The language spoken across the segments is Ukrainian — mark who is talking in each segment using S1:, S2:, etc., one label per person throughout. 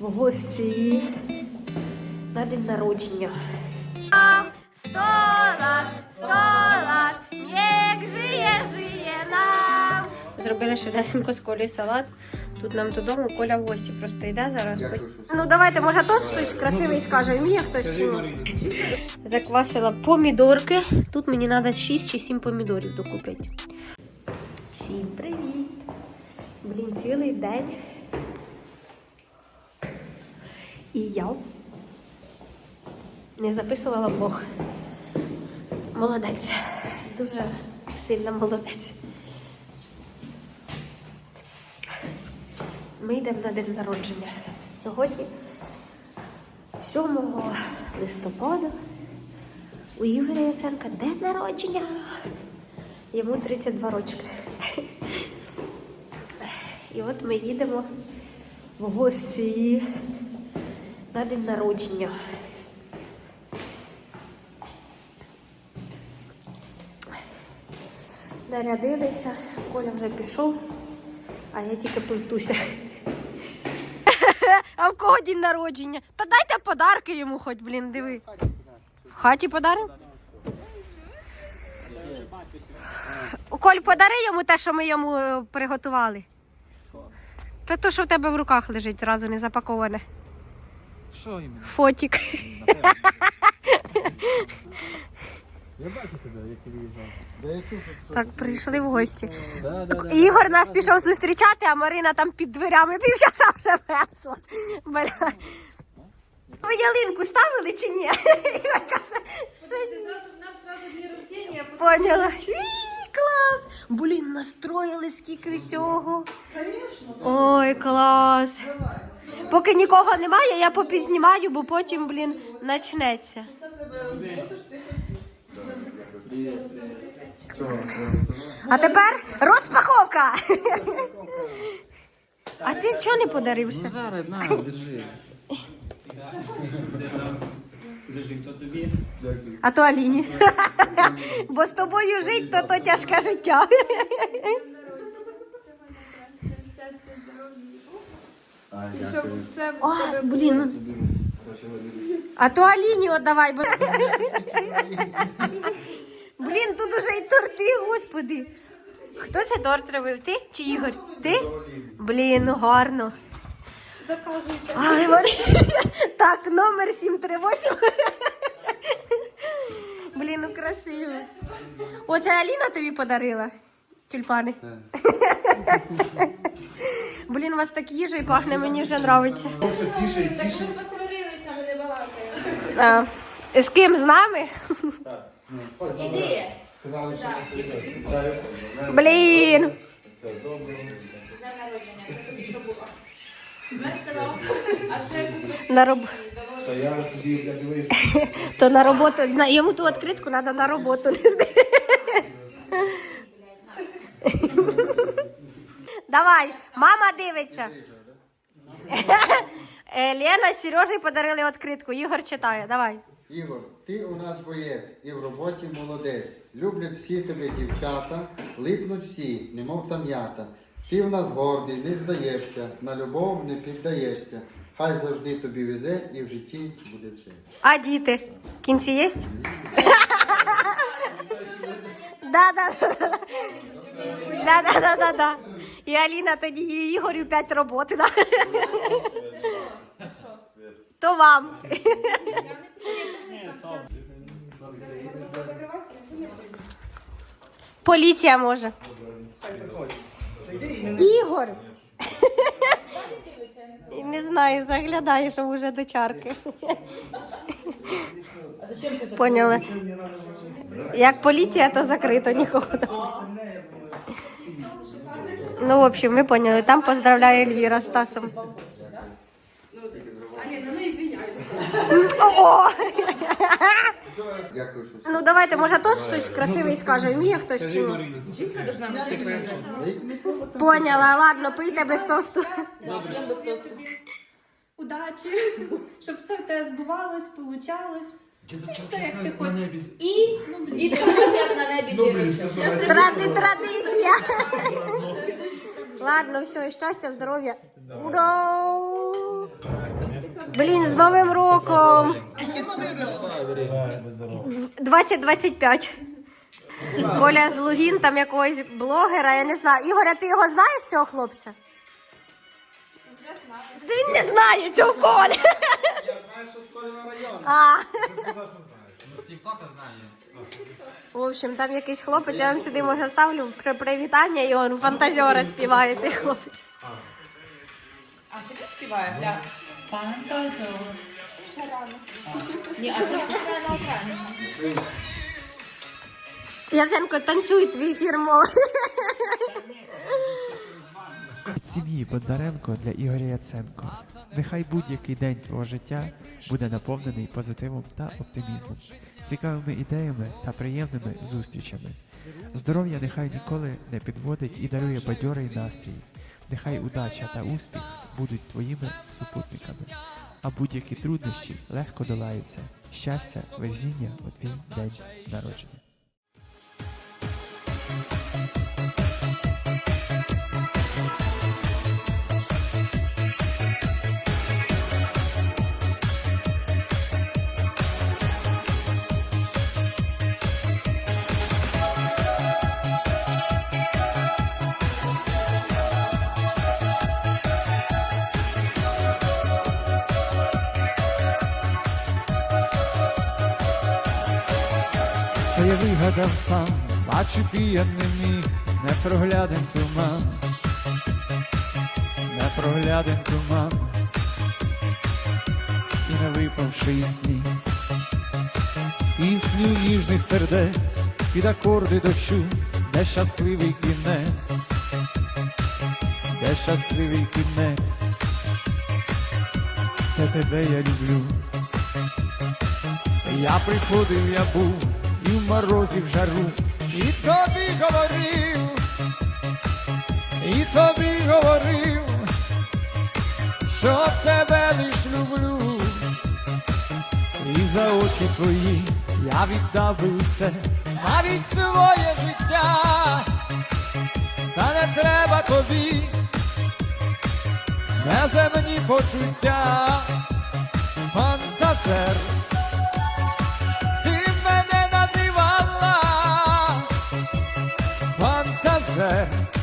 S1: в гості на день народження. Сто лат, сто лат, як жиє, жиє нам. Зробили швидесенько з Колею салат. Тут нам додому Коля в гості просто йде зараз. Ну давайте, може тост хтось красивий скаже, вміє хтось чи ні? Заквасила помідорки. Тут мені треба 6 чи 7 помідорів докупити. Всім привіт! Блін, цілий день. І я не записувала блог. Молодець. Дуже сильно молодець. Ми йдемо на день народження. Сьогодні, 7 листопада, у Ігоря Яценка день народження. Йому 32 рочки. І от ми їдемо в гості на день народження. Нарядилися, Коля вже пішов, а я тільки плетуся. А в кого день народження? Та дайте подарки йому хоч, блін, диви. В хаті подаримо? Коль, подари йому те, що ми йому е, приготували. Та то, що в тебе в руках лежить, зразу не запаковане.
S2: Що іменно?
S1: Фотик.
S2: Я бачу тебе, як ти виїжджав.
S1: Так, прийшли в гості.
S2: Да, да, да.
S1: Ігор нас пішов зустрічати, а Марина там під дверями півчаса вже весла. Ви ялинку ставили чи ні? Ігор каже, що ні.
S3: У нас сразу дни рождения,
S1: Поняла. Клас! Блін, настроїли скільки всього. Ой, клас. Поки нікого немає, я попізнімаю, бо потім, блін, начнеться. А тепер розпаковка. А ти чого не подарився?
S2: Ну зараз, на, держи.
S1: А то Аліні. Бо з тобою жить, то то тяжке життя.
S3: щастя, здоров'я. І щоб все в
S1: О, блін. А то Аліні отдавай, бо. Блін, тут уже і торти, господи. Хто це торт робив? Ти чи Ігор? Ти? Блін, ну гарно.
S3: заказуйте.
S1: Ай. Так, номер 738. Блін, ну красиво. Оце Аліна тобі подарила. Тюльпани. Блін, у вас так їжа і пахне, мені вже подобається.
S3: Так ми посварилися, ми не балакаємо.
S1: А, з ким з нами?
S3: Іди.
S4: сказали, що
S1: Блін.
S3: З днем народження. Це тобі що було? Весело. А це
S1: На роб...
S4: Я сидів, я дивився.
S1: То на роботу. Йому ту відкритку треба на роботу. Давай, мама дивиться. Е, Лена з Сережею подарили відкритку. Ігор читає. Давай.
S4: Ігор, ти у нас боєць і в роботі молодець. Люблять всі тебе дівчата, липнуть всі, немов там ята. Ти в нас гордий, не здаєшся, на любов не піддаєшся. Хай завжди тобі везе і в житті буде все.
S1: А діти? В кінці є? Да, да. Да, да, да, да, да. І Аліна тоді і Ігорю п'ять роботи. Да? То вам. Поліція може. Ігор. Не знаю, заглядає, що вже до чарки. Поняли. Як поліція, то закрито нікого. Ну, в общем, ми поняли. Там поздравляє Ельвіра з.
S3: Аліна, ну ізвиняй.
S1: О!
S4: Дякую, що
S1: Ну давайте, може тост хтось красивий скаже, вміє хтось чи ні? Поняла, ладно, пийте без тосту.
S3: Удачі, щоб все в тебе збувалось, получалось. Все як ти хочеш. І як на небі.
S1: Тради, традиція. Ладно, все, і щастя, здоров'я. Ура! Блін, з Новим роком! 2025. Коля з Лугін, там якогось блогера, я не знаю. Ігоря, ти його знаєш, цього хлопця? Він не знає цього Коля.
S4: Я знаю, що з Коліна району.
S1: А.
S2: Ну, всі хто знає.
S1: В общем, там якийсь хлопець, я вам сюди може вставлю при привітання, і он фантазіора співає цей хлопець.
S5: А це він співає? Так. Фантазор. Ні, а це він співає на українському.
S1: Яценко, танцюй твій фірмовий.
S6: Від сім'ї Бондаренко для Ігоря Яценко. Нехай будь-який день твого життя буде наповнений позитивом та оптимізмом, цікавими ідеями та приємними зустрічами. Здоров'я нехай ніколи не підводить і дарує бадьорий настрій. Нехай удача та успіх будуть твоїми супутниками, а будь-які труднощі легко долаються. Щастя, везіння у твій день народження. Це я вигадав сам, бачити я не міг, непрогляден туман, непрогляден туман, і не випавший сніг, пісню ніжних сердець під акорди дощу, де щасливий кінець, де щасливий кінець, де тебе я люблю. Я приходив, я був і в морозі в жару, і тобі говорив, і тобі говорив, що тебе лиш люблю, і за очі твої я віддав би усе, навіть своє життя, та не треба тобі, неземні почуття, фантазер. Фантазер,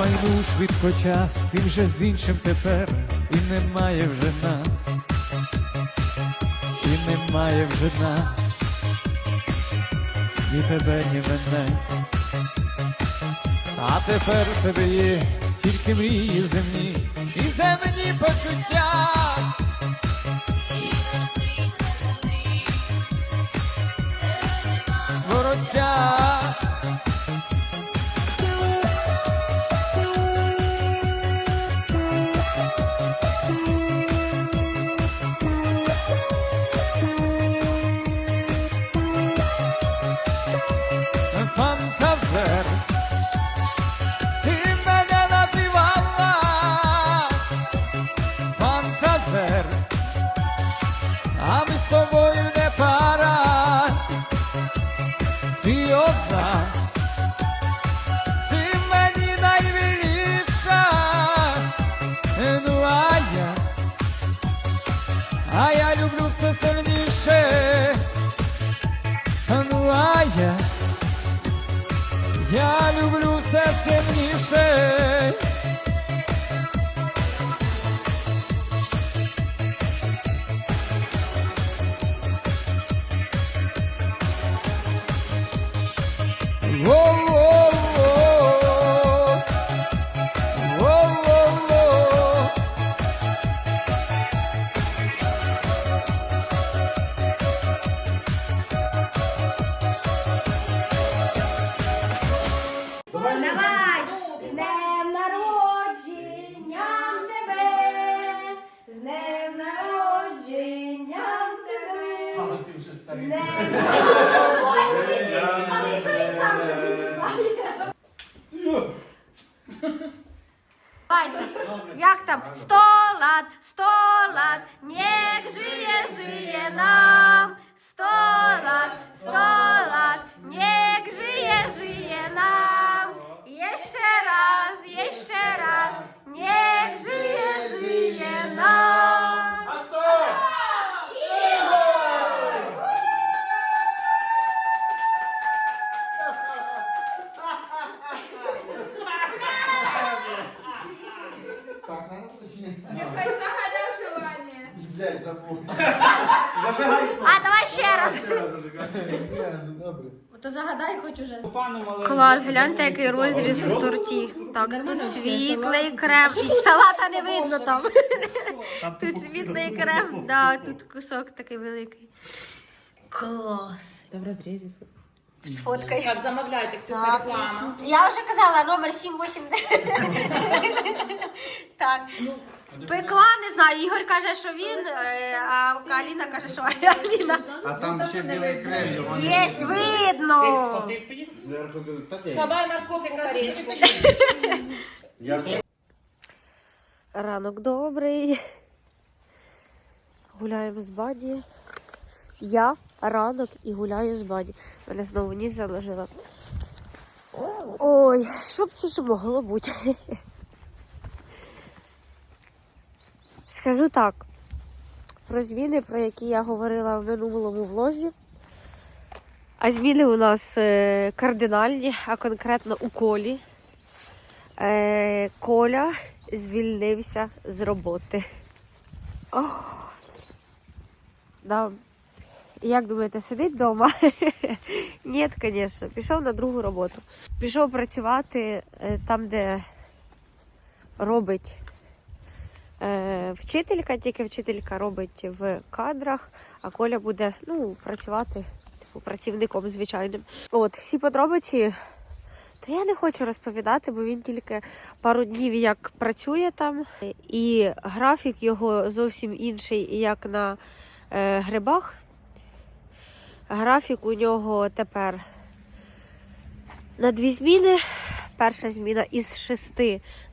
S6: Промайнув швидко час, ти вже з іншим тепер, і немає вже нас, і немає вже нас, ні тебе, ні мене. А тепер в тебе є тільки мрії земні і земні почуття. Вороття. Я
S1: Fajnie. Jak tam? Sto lat, sto lat, niech żyje, żyje nam. Sto lat, sto lat, niech żyje, żyje nam. Jeszcze raz, jeszcze raz, niech żyje, żyje nam. А, давай ще раз.
S4: Ні, ну добре.
S1: То загадай хоч уже. Клас, гляньте, який розріз в торті. Так, тут світлий крем. І салата не видно там. Тут світлий крем, да, тут кусок такий великий. Клас.
S5: Та в розрізі.
S1: Сфоткай.
S5: Так, замовляйте всю
S1: Так.
S5: рекламу.
S1: Я вже казала номер 789. Так. Пекла, не знаю. Ігор каже, що він, е, а Аліна каже, що Аліна.
S4: А там ще білий крем, його не
S1: Єсть, видно.
S4: Зверху білий. Та ні.
S5: Схабай морковку корейську.
S4: Я
S1: Ранок добрий. Гуляємо з баді. Я ранок і гуляю з баді. Мене знову ніс заложила. Ой, що б це ж могло бути? Скажу так. Про зміни, про які я говорила в минулому влозі. А зміни у нас е, кардинальні, а конкретно у колі. Е, Коля звільнився з роботи. Ой. Да. Як думаєте, сидить вдома? Ні, звісно. Пішов на другу роботу. Пішов працювати е, там, де робить е, вчителька, тільки вчителька робить в кадрах, а Коля буде ну, працювати типу, працівником звичайним. От, всі подробиці та я не хочу розповідати, бо він тільки пару днів як працює там, і графік його зовсім інший, як на е, грибах. Графік у нього тепер на дві зміни. Перша зміна із 6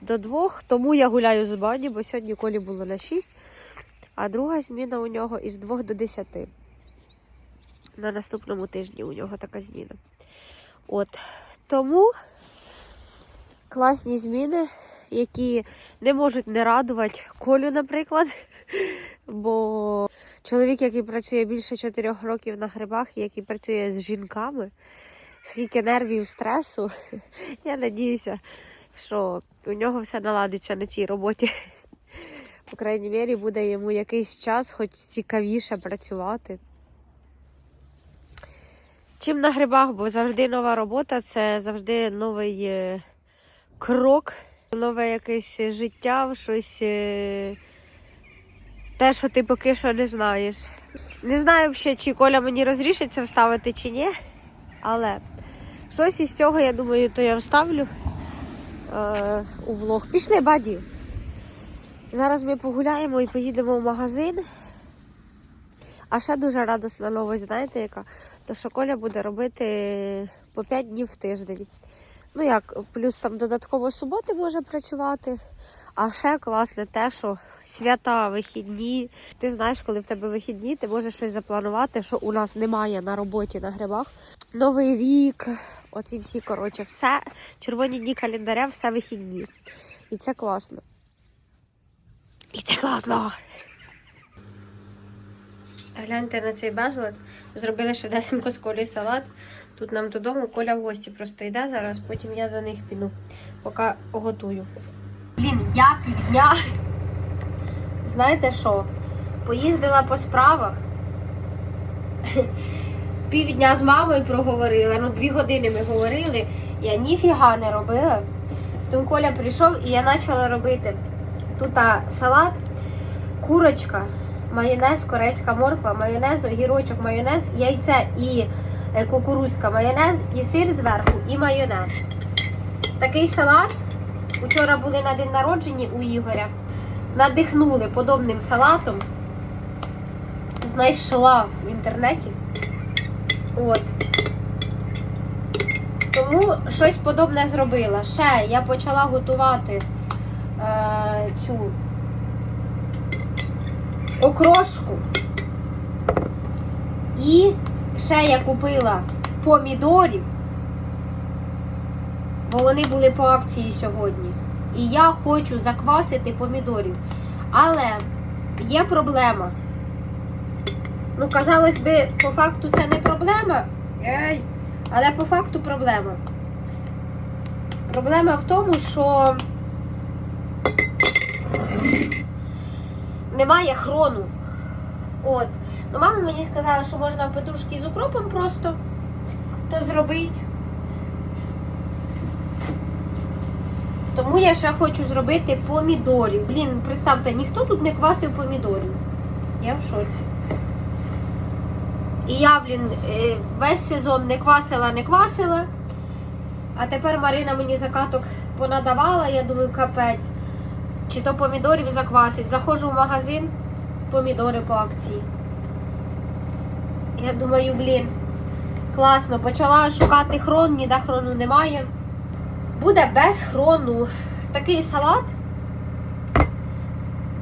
S1: до 2, тому я гуляю з бані, бо сьогодні колі було на 6, а друга зміна у нього із 2 до 10. На наступному тижні у нього така зміна. От. Тому класні зміни, які не можуть не радувати Колю, наприклад. Бо чоловік, який працює більше 4 років на грибах, який працює з жінками, скільки нервів, стресу, я надіюся, що у нього все наладиться на цій роботі. По крайній мірі, буде йому якийсь час, хоч цікавіше працювати. Чим на грибах, бо завжди нова робота це завжди новий е, крок, нове якесь життя, щось е, те, що ти поки що не знаєш. Не знаю ще, чи Коля мені розрішиться вставити чи ні, але щось із цього, я думаю, то я вставлю е, у влог. Пішли, баді. Зараз ми погуляємо і поїдемо в магазин. А ще дуже радісна новость, знаєте, яка? То що Коля буде робити по 5 днів в тиждень. Ну як, плюс там додатково суботи може працювати. А ще класне те, що свята, вихідні. Ти знаєш, коли в тебе вихідні, ти можеш щось запланувати, що у нас немає на роботі на грибах. Новий рік, оці всі, коротше, все. Червоні дні календаря, все вихідні. І це класно. І це класно. Гляньте на цей безлад. Зробили швидесенько з колі салат. Тут нам додому Коля в гості просто йде зараз, потім я до них піду, поки готую. Блін, я півдня. Знаєте що? Поїздила по справах. Півдня з мамою проговорила. Ну, дві години ми говорили. Я ніфіга не робила. Потім Коля прийшов і я почала робити тут салат, курочка майонез, корейська морква, майонез, огірочок, майонез, яйце і е, кукурузка майонез, і сир зверху, і майонез. Такий салат. Учора були на день народження у Ігоря. Надихнули подобним салатом. знайшла в інтернеті. От. Тому щось подобне зробила. Ще я почала готувати е, цю окрошку. І ще я купила помідорів, бо вони були по акції сьогодні. І я хочу заквасити помідорів. Але є проблема. Ну, казалось би, по факту це не проблема. Ей. Але по факту проблема. Проблема в тому, що немає хрону. От. Ну, мама мені сказала, що можна петрушки з укропом просто то зробити. Тому я ще хочу зробити помідорів. Блін, представте, ніхто тут не квасив помідорів. Я в шоці. І я, блін, е, весь сезон не квасила, не квасила. А тепер Марина мені закаток понадавала, я думаю, капець. Чи то помідорів заквасить. Заходжу в магазин, помідори по акції. Я думаю, блін, класно. Почала шукати хрон, ніде хрону немає. Буде без хрону. Такий салат.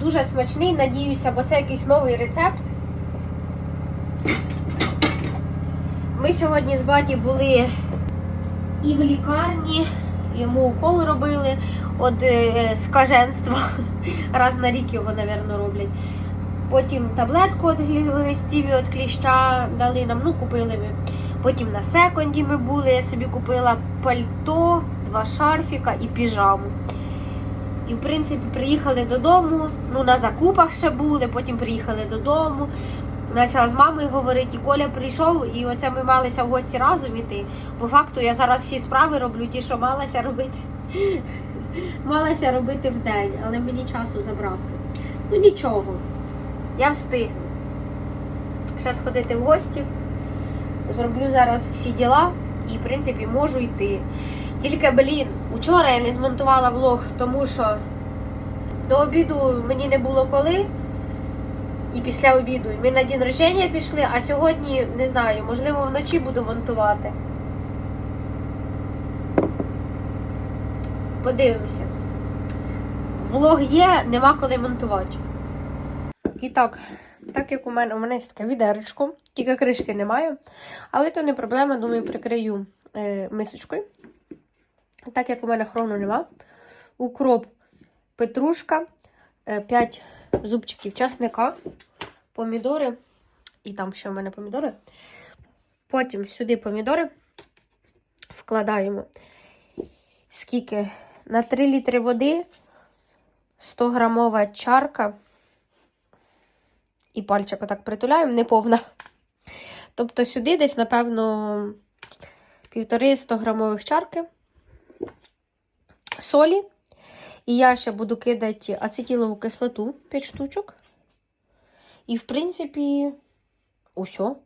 S1: Дуже смачний, надіюся, бо це якийсь новий рецепт. Ми сьогодні з баті були і в лікарні, йому укол робили від е, скаженства. Раз на рік його, мабуть, роблять. Потім таблетку від глистів від кліща дали нам, ну купили ми. Потім на секонді ми були, я собі купила пальто, два шарфіка і піжаму. І, в принципі, приїхали додому, ну на закупах ще були, потім приїхали додому. Почала з мамою говорити, і Коля прийшов, і оце ми малися в гості разом іти. По факту я зараз всі справи роблю, ті, що малася робити. Малася робити в день, але мені часу забрав. Ну нічого, я встигну. Ще сходити в гості. Зроблю зараз всі діла і, в принципі, можу йти. Тільки, блін, учора я не змонтувала влог, тому що до обіду мені не було коли. І після обіду. Ми на день рождення пішли, а сьогодні не знаю, можливо, вночі буду монтувати. Подивимося. Влог є, нема коли монтувати. І так, так як у мене у мене є таке відеречко, тільки кришки немає. Але то не проблема, думаю, прикрию е, мисочкою. Так як у мене хрону нема. Укроп, петрушка, 5 зубчиків часника, помідори. І там ще в мене помідори. Потім сюди помідори вкладаємо. Скільки? На 3 літри води 100 грамова чарка. І пальчик отак притуляємо, не повна. Тобто сюди десь, напевно, півтори 100 грамових чарки солі. І я ще буду кидати ацетилову кислоту 5 штучок. І, в принципі, усьо.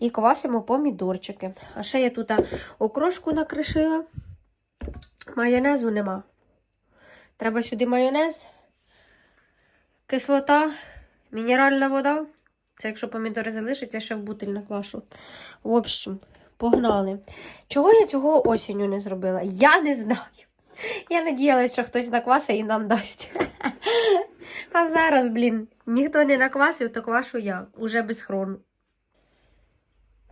S1: І квасимо помідорчики. А ще я тут окрошку накришила. Майонезу нема. Треба сюди майонез, кислота, мінеральна вода. Це якщо помідори залишаться, ще в бутиль наквашу. В общем, погнали. Чого я цього осінню не зробила? Я не знаю. Я надіялась, що хтось наквасить і нам дасть. А зараз, блін, ніхто не наквасив, то квашу я, уже без хрону.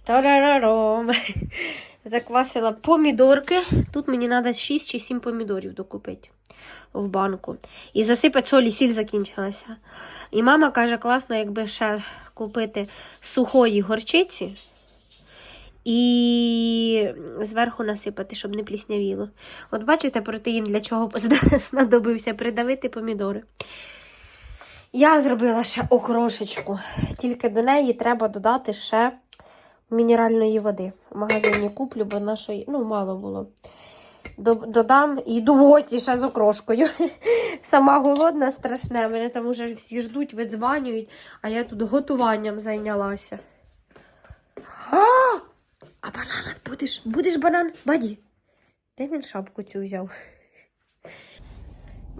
S1: Тарараром. Заквасила помідорки. Тут мені треба 6 чи 7 помідорів докупити в банку. І засипати солі, сіль закінчилася. І мама каже, класно, якби ще купити сухої горчиці і зверху насипати, щоб не пліснявіло. От бачите, протеїн для чого знадобився придавити помідори. Я зробила ще окрошечку, тільки до неї треба додати ще мінеральної води. В магазині куплю, бо нашої, ну, мало було. Додам і йду в гості ще з окрошкою. Сама голодна, страшне. Мене там уже всі ждуть, видзванюють, а я тут готуванням зайнялася. А, а банан будеш? Будеш банан? Баді. Де він шапку цю взяв?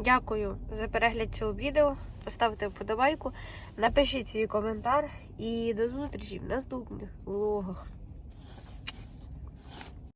S1: Дякую за перегляд цього відео. поставте вподобайку, напишіть свій коментар і до зустрічі в наступних влогах.